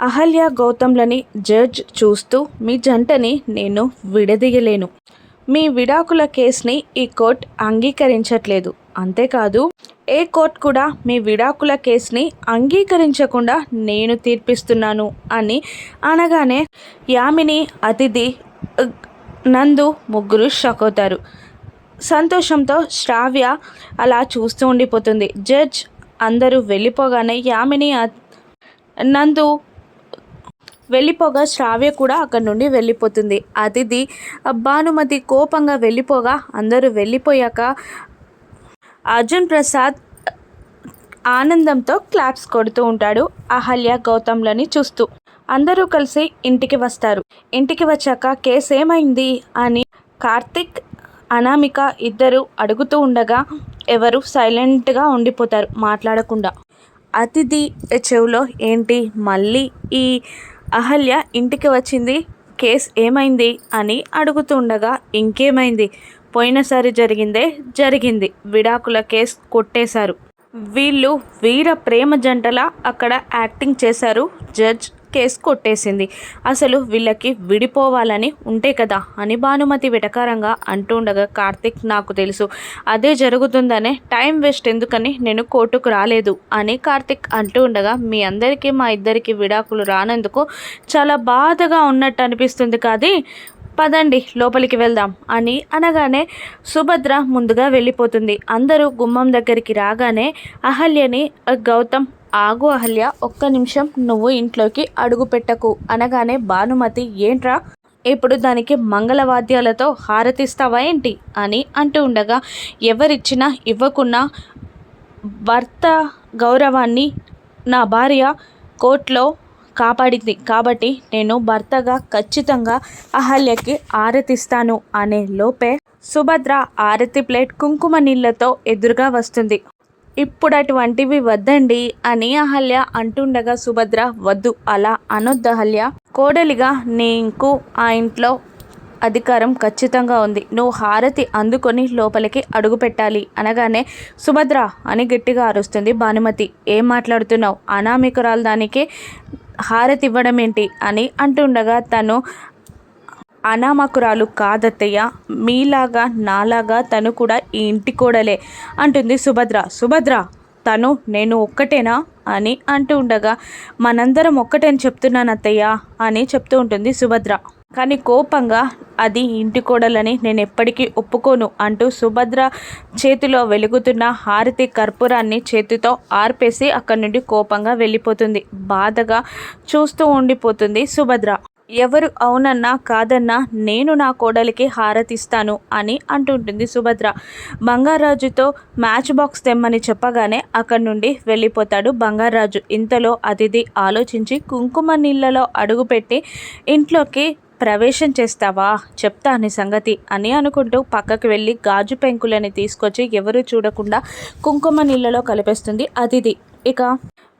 Ahalya గౌతమ్లని judge చూస్తూ మీ జంటని నేను విడదీయలేను. మీ విడాకుల కేసుని ఈ కోర్ట్ అంగీకరించట్లేదు. అంతేకాదు ఏ కోర్ట్ కూడా మీ విడాకుల కేసుని అంగీకరించకుండా నేను తీర్పిస్తున్నాను అని అనగానే యామిని అతిథి నందు ముగ్గురు షాక్ అవుతారు. సంతోషంతో శ్రావ్య అలా చూస్తూ ఉండిపోతుంది. జడ్జ్ అందరూ వెళ్ళిపోగానే యామిని అ- నందు వెళ్ళిపోగా శ్రావ్య కూడా అక్కడి నుండి వెళ్ళిపోతుంది. అతిథి భానుమతి కోపంగా వెళ్ళిపోగా అందరూ వెళ్ళిపోయాక అర్జున్ ప్రసాద్ ఆనందంతో క్లాప్స్ కొడుతూ ఉంటాడు అహల్య గౌతమ్లని చూస్తూ. అందరూ కలిసి ఇంటికి వస్తారు. ఇంటికి వచ్చాక కేసు ఏమైంది అని కార్తిక్ అనామిక ఇద్దరు అడుగుతూ ఉండగా ఎవరు సైలెంట్గా ఉండిపోతారు మాట్లాడకుండా. అతిథి చెవిలో ఏంటి మళ్ళీ ఈ అహల్య ఇంటికి వచ్చింది. కేస్ ఏమైంది అని అడుగుతుండగా ఇంకేమైంది? పోయినసారి జరిగిందే జరిగింది. విడాకుల కేస్ కొట్టేశారు. వీళ్ళు వీర ప్రేమ జంటలా అక్కడ యాక్టింగ్ చేశారు. జడ్జ్ కేసు కొట్టేసింది. అసలు వీళ్ళకి విడిపోవాలని ఉంటే కదా అని భానుమతి వెటకారంగా అంటుండగా కార్తిక్ నాకు తెలుసు. అదే జరుగుతుందనే టైం వేస్ట్ ఎందుకని నేను కోర్టుకు రాలేదు అని కార్తిక్ అంటూ ఉండగా మీ అందరికీ మా ఇద్దరికి విడాకులు రానందుకు చాలా బాధగా ఉన్నట్టు అనిపిస్తుంది కాదు. పదండి లోపలికి వెళ్దాం అని అనగానే సుభద్ర ముందుగా వెళ్ళిపోతుంది. అందరూ గుమ్మం దగ్గరికి రాగానే అహల్యని గౌతమ్ ఆగు అహల్య ఒక్క నిమిషం నువ్వు ఇంట్లోకి అడుగు పెట్టకు. అనగానే భానుమతి ఏంట్రా? ఇప్పుడు దానికి మంగళవాద్యాలతో హారతిస్తావా ఏంటి? అని అంటూ ఉండగా ఎవరిచ్చినా ఇవ్వకున్నా భర్త గౌరవాన్ని నా భార్య కోర్టులో కాపాడింది. కాబట్టి నేను భర్తగా ఖచ్చితంగా అహల్యకి ఆరతిస్తాను అనే లోపే సుభద్ర ఆరతి ప్లేట్ కుంకుమ నీళ్ళతో ఎదురుగా వస్తుంది. ఇప్పుడు అటువంటివి వద్దండి అని అహల్య అంటుండగా సుభద్ర వద్దు అలా అనొద్దు అహల్య. కోడలిగా నీకు ఆ ఇంట్లో అధికారం ఖచ్చితంగా ఉంది. నువ్వు హారతి అందుకొని లోపలికి అడుగు పెట్టాలి అనగానే సుభద్ర అని గట్టిగా అరుస్తుంది భానుమతి. ఏం మాట్లాడుతున్నావు? అనామికురాలు దానికి హారతి ఇవ్వడం ఏంటి అని అంటుండగా తను అనామకురాలు కాదత్తయ్య మీలాగా నాలాగా తను కూడా ఈ ఇంటి కోడలే అంటుంది సుభద్ర. సుభద్ర తను నేను ఒక్కటేనా అని అంటూ ఉండగా మనందరం ఒక్కటని చెప్తున్నాను అత్తయ్య అని చెప్తూ ఉంటుంది సుభద్ర. కానీ కోపంగా అది ఇంటి కోడలని నేను ఎప్పటికీ ఒప్పుకోను అంటూ సుభద్ర చేతిలో వెలుగుతున్న హారతి కర్పూరాన్ని చేతితో ఆర్పేసి అక్కడి నుండి కోపంగా వెళ్ళిపోతుంది. బాధగా చూస్తూ ఉండిపోతుంది సుభద్ర. ఎవరు అవునన్నా కాదన్నా నేను నా కోడలికి హారతిస్తాను అని అంటుంటుంది సుభద్ర. బంగారాజుతో మ్యాచ్ బాక్స్ తెమ్మని చెప్పగానే అక్కడి నుండి వెళ్ళిపోతాడు బంగారాజు. ఇంతలో అతిథి ఆలోచించి కుంకుమ నీళ్ళలో అడుగుపెట్టి ఇంట్లోకి ప్రవేశం చేస్తావా? చెప్తా అని సంగతి అని అనుకుంటూ పక్కకు వెళ్ళి గాజు పెంకులని తీసుకొచ్చి ఎవరు చూడకుండా కుంకుమ నీళ్ళలో కలిపేస్తుంది అతిథి. ఇక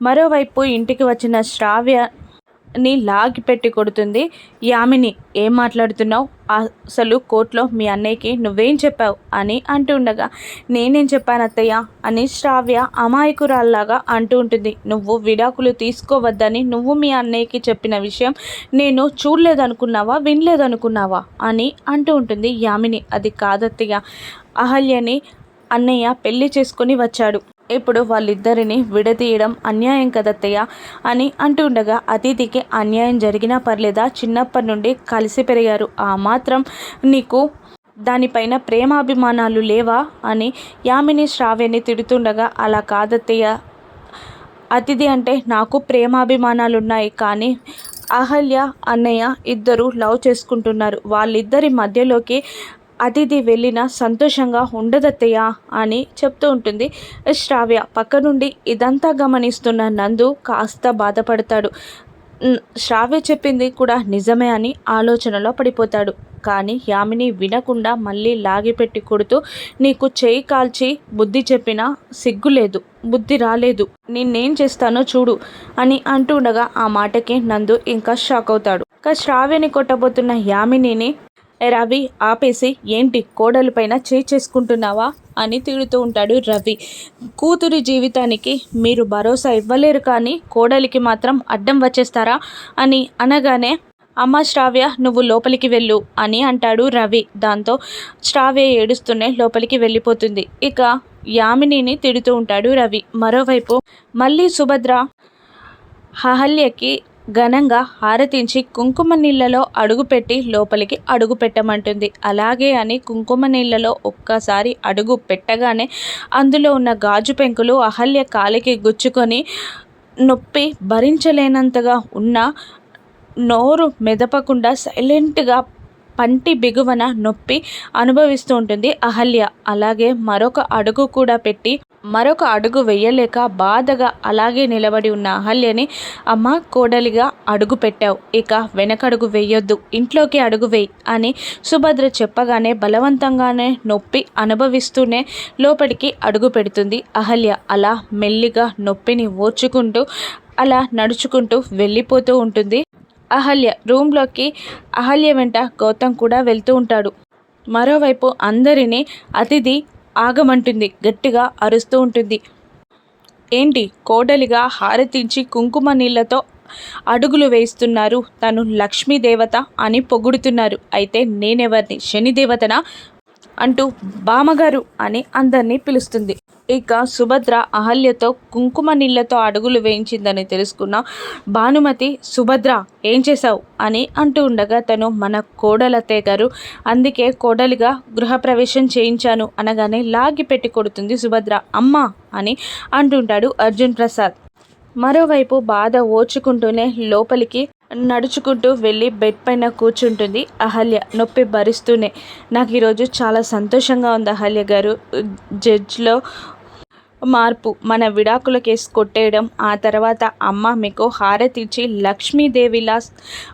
మరోవైపు ఇంటికి వచ్చిన శ్రావ్య ని లాగి పెట్టి కొడుతుంది. యామిని ఏం మాట్లాడుతున్నావు? అసలు కోర్టులో మీ అన్నయ్యకి నువ్వేం చెప్పావు? అని అంటుండగా నేనేం చెప్పాను అత్తయ్య? అని శ్రావ్య అమాయకురాల్లాగా అంటూ ఉంటుంది. నువ్వు విడాకులు తీసుకోవద్దని నువ్వు మీ అన్నయ్యకి చెప్పిన విషయం నేను చూడలేదనుకున్నావా? వినలేదనుకున్నావా? అని అంటూ ఉంటుంది యామిని. అది కాదత్తయ్య. అహల్యని అన్నయ్య పెళ్ళి చేసుకొని వచ్చాడు. ఇప్పుడు వాళ్ళిద్దరిని విడదీయడం అన్యాయం కదత్తయ్య అని అంటుండగా అతిథికి అన్యాయం జరిగినా పర్లేదా? చిన్నప్పటి నుండి కలిసి పెరిగారు. ఆ మాత్రం నీకు దానిపైన ప్రేమాభిమానాలు లేవా? అని యామిని శ్రావ్యని తిడుతుండగా అలా కాదత్తయ్య. అతిథి అంటే నాకు ప్రేమాభిమానాలు ఉన్నాయి కానీ అహల్య అన్నయ్య ఇద్దరు లవ్ చేసుకుంటున్నారు. వాళ్ళిద్దరి మధ్యలోకి అతిథి వెళ్ళిన సంతోషంగా ఉండదత్తయ్య అని చెప్తూ ఉంటుంది. శ్రావ్య పక్క నుండి ఇదంతా గమనిస్తున్న నందు కాస్త బాధపడతాడు. శ్రావ్య చెప్పింది కూడా నిజమే అని ఆలోచనలో పడిపోతాడు. కానీ యామిని వినకుండా మళ్ళీ లాగిపెట్టి కొడుతూ నీకు చేయి కాల్చి బుద్ధి చెప్పినా సిగ్గు లేదు బుద్ధి రాలేదు. నిన్నేం చేస్తానో చూడు అని అంటుండగా ఆ మాటకి నందు ఇంకా షాక్ అవుతాడు. ఇంకా శ్రావ్యని కొట్టబోతున్న యామినిని రవి ఆపేసి ఏంటి కోడలిపైన చేయి చేసుకుంటున్నావా? అని తిడుతూ ఉంటాడు రవి. కూతురి జీవితానికి మీరు భరోసా ఇవ్వలేరు కానీ కోడలికి మాత్రం అడ్డం వచ్చేస్తారా? అని అనగానే అమ్మ శ్రావ్య నువ్వు లోపలికి వెళ్ళు అని అంటాడు రవి. దాంతో శ్రావ్య ఏడుస్తూనే లోపలికి వెళ్ళిపోతుంది. ఇక యామినిని తిడుతూ ఉంటాడు రవి. మరోవైపు మళ్ళీ సుభద్ర అహల్యకి ఘనంగా హారతించి కుంకుమ నీళ్ళలో అడుగుపెట్టి లోపలికి అడుగు పెట్టమంటుంది. అలాగే అని కుంకుమ నీళ్ళలో ఒక్కసారి అడుగు పెట్టగానే అందులో ఉన్న గాజు పెంకులు అహల్య కాలికి గుచ్చుకొని నొప్పి భరించలేనంతగా ఉన్న నోరు మెదపకుండా సైలెంట్గా పంటి బిగువన నొప్పి అనుభవిస్తూ ఉంటుంది అహల్య. అలాగే మరొక అడుగు కూడా పెట్టి మరొక అడుగు వెయ్యలేక బాధగా అలాగే నిలబడి ఉన్న అహల్యని అమ్మ కోడలిగా అడుగు పెట్టావు. ఇక వెనకడుగు వెయ్యొద్దు ఇంట్లోకి అడుగు వేయి అని సుభద్ర చెప్పగానే బలవంతంగానే నొప్పి అనుభవిస్తూనే లోపలికి అడుగు పెడుతుంది అహల్య. అలా మెల్లిగా నొప్పిని ఓర్చుకుంటూ అలా నడుచుకుంటూ వెళ్ళిపోతూ ఉంటుంది అహల్య. రూమ్లోకి అహల్య వెంట గౌతమ్ కూడా వెళ్తూ ఉంటాడు. మరోవైపు అందరినీ అతిథి ఆగమంటుంది గట్టిగా అరుస్తూ ఉంటుంది. ఏంటి? కోడలిగా హారతించి కుంకుమ నీళ్ళతో అడుగులు వేస్తున్నారు తను లక్ష్మీదేవత అని పొగుడుతున్నారు. అయితే నేనెవరిని? శనిదేవతనా? అంటూ బామగారు అని అందరినీ పిలుస్తుంది. ఇక సుభద్ర అహల్యతో కుంకుమ నీళ్ళతో అడుగులు వేయించిందని తెలుసుకున్న భానుమతి సుభద్ర ఏం చేశావు? అని అంటూ ఉండగా తను మన కోడలతే గారు అందుకే కోడలిగా గృహప్రవేశం చేయించాను అనగానే లాగి పెట్టి కొడుతుంది సుభద్ర అమ్మ అని అంటుంటాడు అర్జున్ ప్రసాద్. మరోవైపు బాధ ఓర్చుకుంటూనే లోపలికి నడుచుకుంటూ వెళ్ళి బెడ్ పైన కూర్చుంటుంది అహల్య నొప్పి భరిస్తూనే. నాకు ఈరోజు చాలా సంతోషంగా ఉంది అహల్య గారు. జడ్జ్లో మార్పు మన విడాకుల కేసు కొట్టేయడం ఆ తర్వాత అమ్మ మీకు హారతిచ్చి లక్ష్మీదేవిలా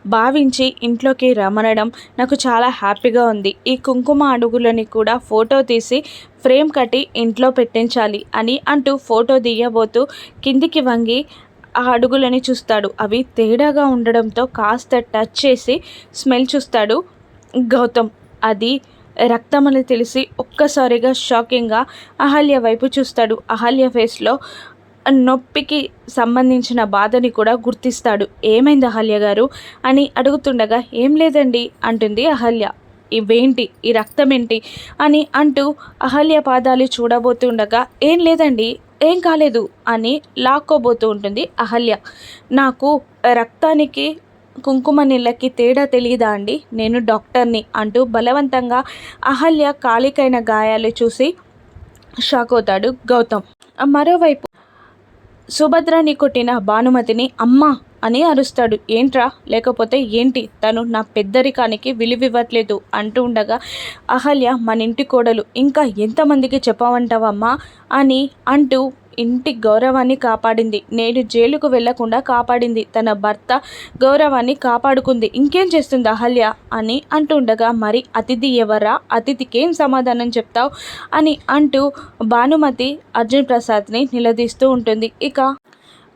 భావించి ఇంట్లోకి రమణడం నాకు చాలా హ్యాపీగా ఉంది. ఈ కుంకుమ అడుగులని కూడా ఫోటో తీసి ఫ్రేమ్ కట్టి ఇంట్లో పెట్టించాలి అని అంటూ ఫోటో దిగబోతూ కిందికి వంగి ఆ అడుగులని చూస్తాడు. అవి తేడాగా ఉండడంతో కాస్త టచ్ చేసి స్మెల్ చూస్తాడు గౌతమ్. అది రక్తమని తెలిసి ఒక్కసారిగా షాకింగ్గా అహల్య వైపు చూస్తాడు. అహల్య ఫేస్లో నొప్పికి సంబంధించిన బాధని కూడా గుర్తిస్తాడు. ఏమైంది అహల్య గారు? అని అడుగుతుండగా ఏం లేదండి అంటుంది అహల్య. ఇవేంటి? ఈ రక్తం ఏంటి అని అంటూ అహల్య పాదాలు చూడబోతుండగా ఏం లేదండి. ఏం కాలేదు అని లాక్కోబోతూ ఉంటుంది అహల్య. నాకు రక్తానికి కుంకుమ నీళ్ళకి తేడా తెలియదా అండి? నేను డాక్టర్ని అంటూ బలవంతంగా అహల్య కాలికైన గాయాలు చూసి షాక్ అవుతాడు గౌతమ్. మరోవైపు సుభద్రని కొట్టిన భానుమతిని అమ్మ అని అరుస్తాడు. ఏంట్రా? లేకపోతే ఏంటి? తను నా పెద్దరికానికి విలువివ్వట్లేదు అంటూ ఉండగా అహల్య మన ఇంటి కోడలు ఇంకా ఎంతమందికి చెప్పమంటావమ్మా? అని అంటూ ఇంటి గౌరవాన్ని కాపాడింది. నేను జైలుకు వెళ్ళకుండా కాపాడింది. తన భర్త గౌరవాన్ని కాపాడుకుంది. ఇంకేం చేస్తుంది అహల్య? అని అంటుండగా మరి అతిథి ఎవరా? అతిథికి ఏం సమాధానం చెప్తావు? అని అంటూ భానుమతి అర్జున్ ప్రసాద్ని నిలదీస్తూ ఉంటుంది. ఇక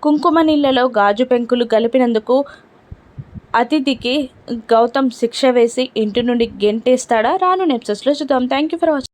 కుంకుమ నీళ్ళలో గాజు పెంకులు కలిపినందుకు అతిథికి గౌతమ్ శిక్ష వేసి ఇంటి నుండి గెంటేస్తాడా? రాను నెప్సెస్లో చూద్దాం. Thank you for watching